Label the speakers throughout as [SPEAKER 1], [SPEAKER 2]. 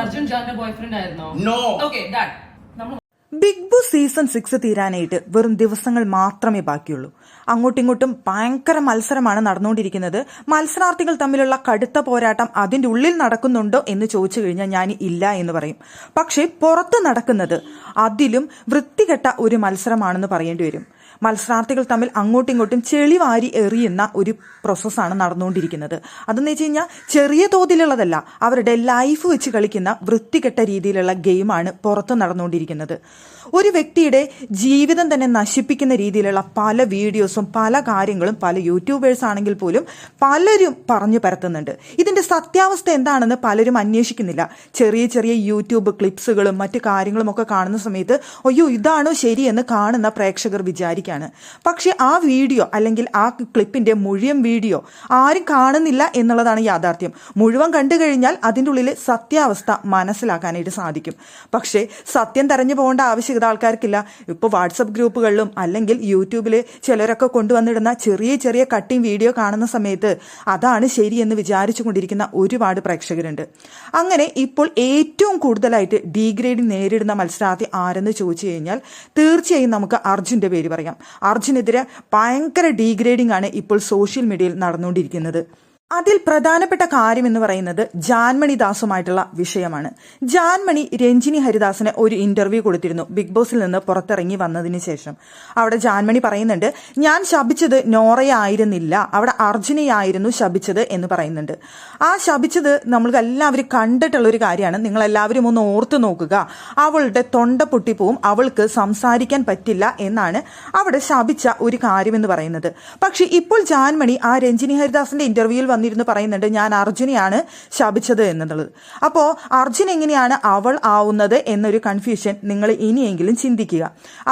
[SPEAKER 1] അർജുൻ ജാന്റെ ബോയ്ഫ്രണ്ട് ആയിരുന്നോ?
[SPEAKER 2] No
[SPEAKER 1] okay
[SPEAKER 3] Bigg Boss season six തീരാനായിട്ട് വെറും ദിവസങ്ങൾ മാത്രമേ ബാക്കിയുള്ളൂ. അങ്ങോട്ടും ഇങ്ങോട്ടും ഭയങ്കര മത്സരമാണ് നടന്നുകൊണ്ടിരിക്കുന്നത്. മത്സരാർത്ഥികൾ തമ്മിലുള്ള കടുത്ത പോരാട്ടം അതിന്റെ ഉള്ളിൽ നടക്കുന്നുണ്ടോ എന്ന് ചോദിച്ചു കഴിഞ്ഞാൽ ഞാൻ ഇല്ല എന്ന് പറയും. പക്ഷേ പുറത്ത് നടക്കുന്നത് അതിലും വൃത്തികെട്ട ഒരു മത്സരമാണെന്ന് പറയേണ്ടി വരും. മത്സരാർത്ഥികൾ തമ്മിൽ അങ്ങോട്ടും ഇങ്ങോട്ടും ചെളി വാരി എറിയുന്ന ഒരു പ്രോസസ്സാണ് നടന്നുകൊണ്ടിരിക്കുന്നത്. അതെന്ന് വെച്ച് കഴിഞ്ഞാൽ ചെറിയ തോതിലുള്ളതല്ല അവരുടെ ലൈഫ് വെച്ച് കളിക്കുന്ന വൃത്തികെട്ട രീതിയിലുള്ള ഗെയിമാണ് പുറത്ത് നടന്നുകൊണ്ടിരിക്കുന്നത്. ഒരു വ്യക്തിയുടെ ജീവിതം തന്നെ നശിപ്പിക്കുന്ന രീതിയിലുള്ള പല വീഡിയോസും പല കാര്യങ്ങളും പല യൂട്യൂബേഴ്സ് ആണെങ്കിൽ പോലും പലരും പറഞ്ഞു പരത്തുന്നുണ്ട്. ഇതിന്റെ സത്യാവസ്ഥ എന്താണെന്ന് പലരും അന്വേഷിക്കുന്നില്ല. ചെറിയ ചെറിയ യൂട്യൂബ് ക്ലിപ്സുകളും മറ്റു കാര്യങ്ങളും ഒക്കെ കാണുന്ന സമയത്ത് അയ്യോ ഇതാണോ ശരിയെന്ന് കാണുന്ന പ്രേക്ഷകർ വിചാരിക്കാണ് പക്ഷെ ആ വീഡിയോ അല്ലെങ്കിൽ ആ ക്ലിപ്പിന്റെ മുഴുവൻ വീഡിയോ ആരും കാണുന്നില്ല എന്നുള്ളതാണ് യാഥാർത്ഥ്യം. മുഴുവൻ കണ്ടു കഴിഞ്ഞാൽ അതിന്റെ ഉള്ളിൽ സത്യാവസ്ഥ മനസ്സിലാക്കാനായിട്ട് സാധിക്കും. പക്ഷേ സത്യം തെരഞ്ഞു പോകേണ്ട ആവശ്യകത ആൾക്കാർക്കില്ല. ഇപ്പോൾ വാട്സപ്പ് ഗ്രൂപ്പുകളിലും അല്ലെങ്കിൽ യൂട്യൂബിൽ ചിലരൊക്കെ കൊണ്ടുവന്നിടുന്ന ചെറിയ ചെറിയ കട്ടിങ് വീഡിയോ കാണുന്ന സമയത്ത് അതാണ് ശരിയെന്ന് വിചാരിച്ചു കൊണ്ടിരിക്കുന്ന ഒരുപാട് പ്രേക്ഷകരുണ്ട്. അങ്ങനെ ഇപ്പോൾ ഏറ്റവും കൂടുതലായിട്ട് ഡീഗ്രേഡിംഗ് നേരിടുന്ന മത്സരാർത്ഥി ആരെന്ന് ചോദിച്ചു കഴിഞ്ഞാൽ തീർച്ചയായും നമുക്ക് അർജുന്റെ പേര് പറയാം. അർജുനെതിരെ ഭയങ്കര ഡീഗ്രേഡിംഗ് ആണ് ഇപ്പോൾ സോഷ്യൽ മീഡിയയിൽ നടന്നുകൊണ്ടിരിക്കുന്നത്. അതിൽ പ്രധാനപ്പെട്ട കാര്യം എന്ന് പറയുന്നത് ജാൻമണി ദാസുമായിട്ടുള്ള വിഷയമാണ്. ജാൻമണി രഞ്ജിനി ഹരിദാസിന് ഒരു ഇന്റർവ്യൂ കൊടുത്തിരുന്നു. ബിഗ് ബോസിൽ നിന്ന് പുറത്തിറങ്ങി വന്നതിന് ശേഷം. അവിടെ ജാൻമണി പറയുന്നുണ്ട് ഞാൻ ശപിച്ചത് നോറയായിരുന്നില്ല. അവിടെ അർജുനയായിരുന്നു ശപിച്ചത് എന്ന് പറയുന്നുണ്ട്. ആ ശപിച്ചത് നമ്മൾക്ക് എല്ലാവരും കണ്ടിട്ടുള്ള ഒരു കാര്യമാണ്. നിങ്ങൾ എല്ലാവരും ഒന്ന് ഓർത്തു നോക്കുക. അവളുടെ തൊണ്ട പൊട്ടിപ്പോവും. അവൾക്ക് സംസാരിക്കാൻ പറ്റില്ല എന്നാണ് അവിടെ ശപിച്ച ഒരു കാര്യം എന്ന് പറയുന്നത്. പക്ഷെ ഇപ്പോൾ ജാൻമണി ആ രഞ്ജിനി ഹരിദാസിന്റെ ഇന്റർവ്യൂവിൽ വന്നിരുന്ന് പറയുന്നുണ്ട് ഞാൻ അർജുനെയാണ് ശപിച്ചത് എന്നുള്ളത്. അപ്പോൾ അർജുൻ എങ്ങനെയാണ് അവൾ ആവുന്നത് എന്നൊരു കൺഫ്യൂഷൻ നിങ്ങൾ ഇനിയെങ്കിലും ചിന്തിക്കുക.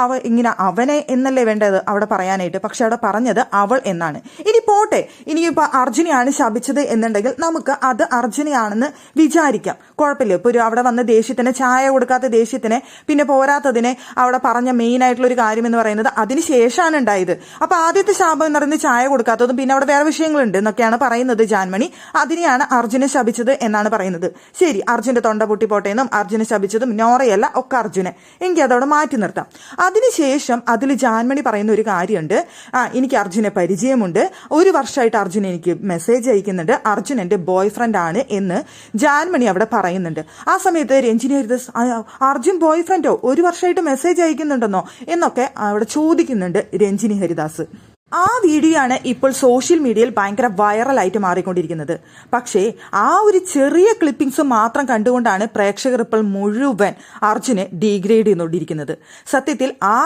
[SPEAKER 3] അവ ഇങ്ങനെ അവനെ എന്നല്ലേ വേണ്ടത്? അവിടെ പറയാനായിട്ട്. പക്ഷെ അവിടെ പറഞ്ഞത് അവൾ എന്നാണ്. ഇനി പോട്ടെ. ഇനിയിപ്പോൾ അർജുനെയാണ് ശപിച്ചത് എന്നുണ്ടെങ്കിൽ നമുക്ക് അത് അർജുനെയാണെന്ന് വിചാരിക്കാം. കുഴപ്പമില്ല. ഇപ്പോൾ ഒരു അവിടെ വന്ന ദേഷ്യത്തിന് ചായ കൊടുക്കാത്ത ദേഷ്യത്തിന് പിന്നെ പോരാത്തതിനെ അവിടെ പറഞ്ഞ മെയിൻ ആയിട്ടുള്ള ഒരു കാര്യം എന്ന് പറയുന്നത് അതിന് ശേഷമാണ് ഉണ്ടായത്. അപ്പോൾ ആദ്യത്തെ ശാപം എന്ന് പറയുന്നത് ചായ കൊടുക്കാത്തതും പിന്നെ അവിടെ വേറെ വിഷയങ്ങളുണ്ട് എന്നൊക്കെയാണ് പറയുന്നത്. ജാൻമണി. അതിനെയാണ് അർജുനെ ശപിച്ചത് എന്നാണ് പറയുന്നത്. ശരി അർജുന്റെ തൊണ്ട പൊട്ടി പോട്ടേന്നും അർജുനെ ശപിച്ചതും നോറയല്ല ഒക്കെ അർജുനെ. എങ്കിൽ അതവിടെ മാറ്റി നിർത്താം. അതിനുശേഷം അതിൽ ജാൻമണി പറയുന്ന ഒരു കാര്യമുണ്ട്. ആ എനിക്ക് അർജുനെ പരിചയമുണ്ട്. ഒരു വർഷമായിട്ട് അർജുൻ എനിക്ക് മെസ്സേജ് അയക്കുന്നുണ്ട്. അർജുൻ എന്റെ ബോയ് ഫ്രണ്ട് ആണ് എന്ന് ജാൻമണി അവിടെ പറയുന്നുണ്ട്. ആ സമയത്ത് രഞ്ജിനി "ആ, അർജുൻ ബോയ് ഫ്രണ്ടോ ഒരു വർഷമായിട്ട് മെസ്സേജ് അയക്കുന്നുണ്ടെന്നോ? എന്നൊക്കെ അവിടെ ചോദിക്കുന്നുണ്ട് രഞ്ജിനി ഹരിദാസ്. ആ വീഡിയോ ആണ് ഇപ്പോൾ സോഷ്യൽ മീഡിയയിൽ ഭയങ്കര വൈറലായിട്ട് മാറിക്കൊണ്ടിരിക്കുന്നത്. പക്ഷേ ആ ഒരു ചെറിയ ക്ലിപ്പിംഗ്സ് മാത്രം കണ്ടുകൊണ്ടാണ് പ്രേക്ഷകർ ഇപ്പോൾ മുഴുവൻ അർജുനെ ഡീഗ്രേഡ് ചെയ്തുകൊണ്ടിരിക്കുന്നത്. സത്യത്തിൽ ആ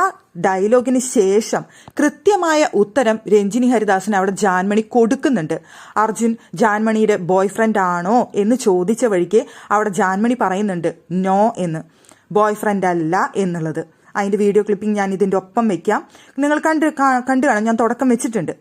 [SPEAKER 3] ഡയലോഗിന് ശേഷം കൃത്യമായ ഉത്തരം രഞ്ജിനി ഹരിദാസൻ അവിടെ ജാൻമണി കൊടുക്കുന്നുണ്ട്. അർജുൻ ജാൻമണിയുടെ ബോയ് ഫ്രണ്ട് ആണോ? എന്ന് ചോദിച്ച വഴിക്ക് അവിടെ ജാൻമണി പറയുന്നുണ്ട് നോ എന്ന്. ബോയ് ഫ്രണ്ട് അല്ല എന്നുള്ളത്. അതിന്റെ വീഡിയോ ക്ലിപ്പിംഗ് ഞാൻ ഇതിന്റെ ഒപ്പം വെക്കാം. നിങ്ങൾ കണ്ട് കണ്ടു കാണാം. ഞാൻ തുടക്കം വെച്ചിട്ടുണ്ട്.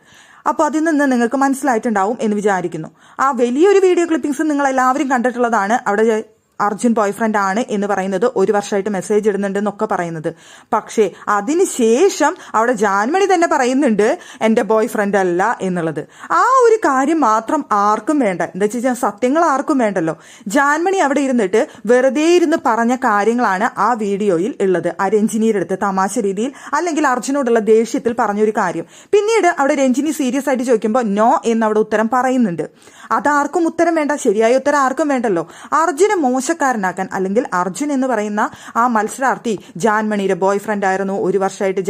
[SPEAKER 3] അപ്പോൾ അതിൽ നിന്ന് നിങ്ങൾക്ക് മനസ്സിലായിട്ടുണ്ടാവും എന്ന് വിചാരിക്കുന്നു. ആ വലിയൊരു വീഡിയോ ക്ലിപ്പിംഗ്സ് നിങ്ങൾ എല്ലാവരും കണ്ടിട്ടുള്ളതാണ്. അവിടെ അർജുൻ ബോയ്ഫ്രണ്ട് ആണ് എന്ന് പറയുന്നത് ഒരു വർഷമായിട്ട് മെസ്സേജ് ഇടുന്നുണ്ടെന്നൊക്കെ പറയുന്നത്. പക്ഷേ അതിനുശേഷം അവിടെ ജാൻമണി തന്നെ പറയുന്നുണ്ട് എന്റെ ബോയ്ഫ്രണ്ട് അല്ല എന്നുള്ളത്. ആ ഒരു കാര്യം മാത്രം ആർക്കും വേണ്ട. എന്താ വെച്ചാൽ സത്യങ്ങൾ ആർക്കും വേണ്ടല്ലോ. ജാൻമണി അവിടെ ഇരുന്നിട്ട് വെറുതെ ഇരുന്ന് പറഞ്ഞ കാര്യങ്ങളാണ് ആ വീഡിയോയിൽ ഉള്ളത്. ആ രഞ്ജിനിയുടെ അടുത്ത് തമാശ രീതിയിൽ അല്ലെങ്കിൽ അർജുനോടുള്ള ദേഷ്യത്തിൽ പറഞ്ഞൊരു കാര്യം. പിന്നീട് അവിടെ രഞ്ജിനി സീരിയസ് ആയിട്ട് ചോദിക്കുമ്പോൾ നോ എന്ന് അവിടെ ഉത്തരം പറയുന്നുണ്ട്. അതാർക്കും ഉത്തരം വേണ്ട. ശരിയായ ഉത്തരം ആർക്കും വേണ്ടല്ലോ. അർജുനെ മോശക്കാരനാക്കാൻ അല്ലെങ്കിൽ അർജുൻ എന്ന് പറയുന്ന ആ മത്സരാർത്ഥി ജാൻമണിയുടെ ബോയ് ഫ്രണ്ട് ആയിരുന്നു. ഒരു വർഷമായിട്ട്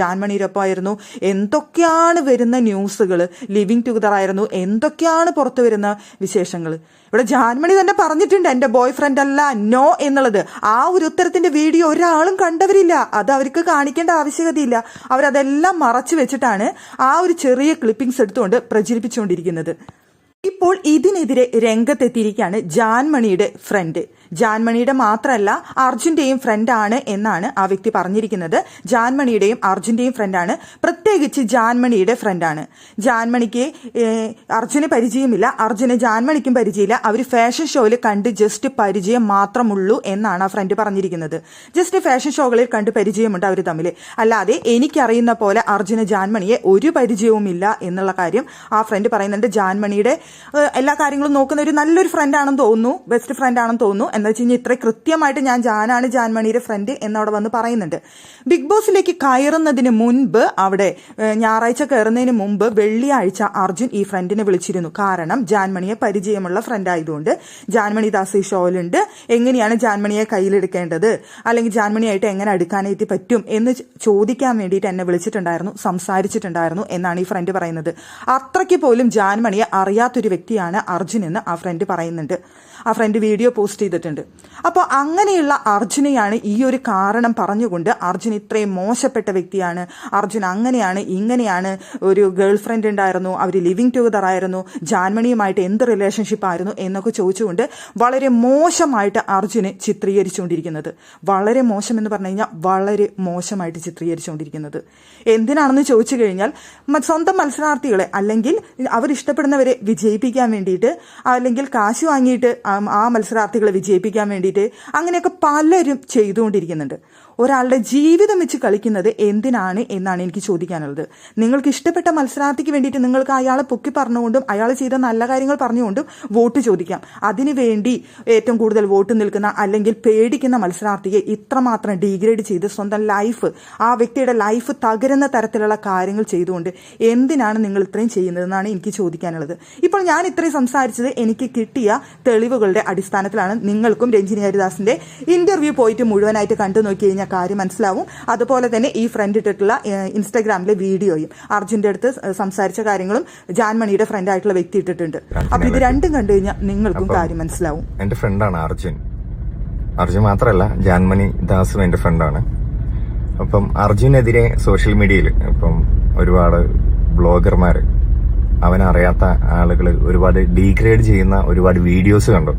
[SPEAKER 3] ആയിരുന്നു. എന്തൊക്കെയാണ് വരുന്ന ന്യൂസുകൾ ലിവിങ് ടുഗദർ ആയിരുന്നു. എന്തൊക്കെയാണ് പുറത്തു വരുന്ന വിശേഷങ്ങൾ ഇവിടെ ജാൻമണി തന്നെ പറഞ്ഞിട്ടുണ്ട് എന്റെ ബോയ് ഫ്രണ്ട് അല്ല നോ എന്നുള്ളത്. ആ ഒരു ഉത്തരത്തിന്റെ വീഡിയോ ഒരാളും കണ്ടവരില്ല. അത് അവർക്ക് കാണിക്കേണ്ട ആവശ്യകതയില്ല. അവരതെല്ലാം മറച്ചു വെച്ചിട്ടാണ് ആ ഒരു ചെറിയ ക്ലിപ്പിംഗ്സ് എടുത്തുകൊണ്ട് പ്രചരിപ്പിച്ചുകൊണ്ടിരിക്കുന്നത്. ഇപ്പോൾ ഇതിനെതിരെ രംഗത്തെത്തിയിരിക്കുകയാണ് ജാൻമണിയുടെ ഫ്രണ്ട് ജാൻമണിയുടെ മാത്രമല്ല അർജുന്റെയും ഫ്രണ്ടാണ് എന്നാണ് ആ വ്യക്തി പറഞ്ഞിരിക്കുന്നത്. ജാൻമണിയുടെയും അർജുന്റെയും ഫ്രണ്ടാണ് പ്രത്യേകിച്ച് ജാൻമണിയുടെ ഫ്രണ്ടാണ് ജാൻമണിക്ക് അർജുന് പരിചയമില്ല. അർജുന് ജാൻമണിക്കും പരിചയമില്ല. അവർ ഫാഷൻ ഷോയിൽ കണ്ട് ജസ്റ്റ് പരിചയം മാത്രമുള്ളൂ എന്നാണ് ആ ഫ്രണ്ട് പറഞ്ഞിരിക്കുന്നത്. ജസ്റ്റ് ഫാഷൻ ഷോകളിൽ കണ്ട് പരിചയമുണ്ട് അവർ തമ്മിൽ അല്ലാതെ എനിക്കറിയുന്ന പോലെ അർജുന് ജാൻമണിയെ ഒരു പരിചയവുമില്ല എന്നുള്ള കാര്യം ആ ഫ്രണ്ട് പറയുന്നുണ്ട്. ജാൻമണിയുടെ എല്ലാ കാര്യങ്ങളും നോക്കുന്ന ഒരു നല്ലൊരു ഫ്രണ്ട് ആണെന്ന് തോന്നുന്നു. ബെസ്റ്റ് ഫ്രണ്ട് ആണെന്ന് തോന്നുന്നു. എന്താ വെച്ച് കഴിഞ്ഞാൽ ഇത്ര കൃത്യമായിട്ട് ഞാൻ ജാനാണ് ജാൻമണിയുടെ ഫ്രണ്ട് എന്നവിടെ വന്ന് പറയുന്നുണ്ട്. ബിഗ് ബോസിലേക്ക് കയറുന്നതിന് മുൻപ് അവിടെ ഞായറാഴ്ച കയറുന്നതിന് മുമ്പ് വെള്ളിയാഴ്ച അർജുൻ ഈ ഫ്രണ്ടിനെ വിളിച്ചിരുന്നു. കാരണം ജാൻമണിയെ പരിചയമുള്ള ഫ്രണ്ട് ആയതുകൊണ്ട് ജാൻമണി ദാസ് ഈ ഷോയിലുണ്ട് എങ്ങനെയാണ് ജാൻമണിയെ കയ്യിലെടുക്കേണ്ടത്? അല്ലെങ്കിൽ ജാൻമണിയായിട്ട് എങ്ങനെ അടുക്കാനായിട്ട് പറ്റും എന്ന് ചോദിക്കാൻ വേണ്ടിയിട്ട് എന്നെ വിളിച്ചിട്ടുണ്ടായിരുന്നു സംസാരിച്ചിട്ടുണ്ടായിരുന്നു എന്നാണ് ഈ ഫ്രണ്ട് പറയുന്നത്. അത്രയ്ക്ക് പോലും ജാൻമണിയെ അറിയാത്തൊരു വ്യക്തിയാണ് അർജുൻ എന്ന് ആ ഫ്രണ്ട് പറയുന്നുണ്ട്. ആ ഫ്രണ്ട് വീഡിയോ പോസ്റ്റ് ചെയ്തിട്ടുണ്ട്. അപ്പോൾ അങ്ങനെയുള്ള അർജുനെയാണ് ഈ ഒരു കാരണം പറഞ്ഞുകൊണ്ട് അർജുൻ ഇത്രയും മോശപ്പെട്ട വ്യക്തിയാണ്. അർജുൻ അങ്ങനെയാണ് ഇങ്ങനെയാണ്. ഒരു ഗേൾ ഫ്രണ്ട് ഉണ്ടായിരുന്നു അവർ ലിവിങ് ടുഗദർ ആയിരുന്നു ജാൻമണിയുമായിട്ട് എന്ത് റിലേഷൻഷിപ്പ് ആയിരുന്നു എന്നൊക്കെ ചോദിച്ചുകൊണ്ട് വളരെ മോശമായിട്ട് അർജുനെ ചിത്രീകരിച്ചുകൊണ്ടിരിക്കുന്നത്. വളരെ മോശം എന്ന് പറഞ്ഞു കഴിഞ്ഞാൽ വളരെ മോശമായിട്ട് ചിത്രീകരിച്ചുകൊണ്ടിരിക്കുന്നത്. എന്തിനാണെന്ന് ചോദിച്ചു കഴിഞ്ഞാൽ സ്വന്തം മത്സരാർത്ഥികളെ അല്ലെങ്കിൽ അവരിഷ്ടപ്പെടുന്നവരെ വിജയിപ്പിക്കാൻ വേണ്ടിയിട്ട് അല്ലെങ്കിൽ കാശ് വാങ്ങിയിട്ട് ആ- മത്സരാർത്ഥികളെ മത്സരാർത്ഥികളെ വിജയിപ്പിക്കാൻ വേണ്ടിയിട്ട് അങ്ങനെയൊക്കെ പലരും ചെയ്തുകൊണ്ടിരിക്കുന്നുണ്ട്. ഒരാളുടെ ജീവിതം വെച്ച് കളിക്കുന്നത് എന്തിനാണ് എന്നാണ് എനിക്ക് ചോദിക്കാനുള്ളത്. നിങ്ങൾക്ക് ഇഷ്ടപ്പെട്ട മത്സരാർത്ഥിക്ക് വേണ്ടിയിട്ട് നിങ്ങൾക്ക് അയാളെ പൊക്കി പറഞ്ഞുകൊണ്ടും അയാൾ ചെയ്ത നല്ല കാര്യങ്ങൾ പറഞ്ഞുകൊണ്ടും വോട്ട് ചോദിക്കാം. അതിനുവേണ്ടി ഏറ്റവും കൂടുതൽ വോട്ട് നിൽക്കുന്ന അല്ലെങ്കിൽ പേടിക്കുന്ന മത്സരാർത്ഥിയെ ഇത്രമാത്രം ഡീഗ്രേഡ് ചെയ്ത് സ്വന്തം ലൈഫ് ആ വ്യക്തിയുടെ ലൈഫ് തകരുന്ന തരത്തിലുള്ള കാര്യങ്ങൾ ചെയ്തുകൊണ്ട് എന്തിനാണ് നിങ്ങൾ ഇത്രയും ചെയ്യുന്നതെന്നാണ് എനിക്ക് ചോദിക്കാനുള്ളത്. ഇപ്പോൾ ഞാൻ ഇത്രയും സംസാരിച്ചത് എനിക്ക് കിട്ടിയ തെളിവുകളുടെ അടിസ്ഥാനത്തിലാണ് നിങ്ങൾക്കും രഞ്ജിനി ഹരിദാസിന്റെ ഇന്റർവ്യൂ പോയിട്ട് മുഴുവനായിട്ട് കണ്ടു നോക്കി കഴിഞ്ഞാൽ കാര്യം മനസ്സിലാവും. അതുപോലെ തന്നെ ഈ ഫ്രണ്ട് ഇട്ടിട്ടുള്ള ഇൻസ്റ്റാഗ്രാമിലെ വീഡിയോയും അർജുന്റെ അടുത്ത് സംസാരിച്ച കാര്യങ്ങളും ജാൻമണിയുടെ ഫ്രണ്ട് ആയിട്ടുള്ള വ്യക്തി ഇട്ടിട്ടുണ്ട്. അപ്പൊ ഇത് രണ്ടും കണ്ടു കഴിഞ്ഞാൽ നിങ്ങൾക്കും കാര്യം മനസ്സിലാവും.
[SPEAKER 2] എന്റെ ഫ്രണ്ടാണ് അർജുൻ. അർജുൻ മാത്രമല്ല ജാൻമണി ദാസും എന്റെ ഫ്രണ്ടാണ് അപ്പം അർജുനെതിരെ സോഷ്യൽ മീഡിയയിൽ ഇപ്പം ഒരുപാട് ബ്ലോഗർമാര് അവനറിയാത്ത ആളുകൾ ഒരുപാട് ഡീഗ്രേഡ് ചെയ്യുന്ന ഒരുപാട് വീഡിയോസ് കണ്ടു.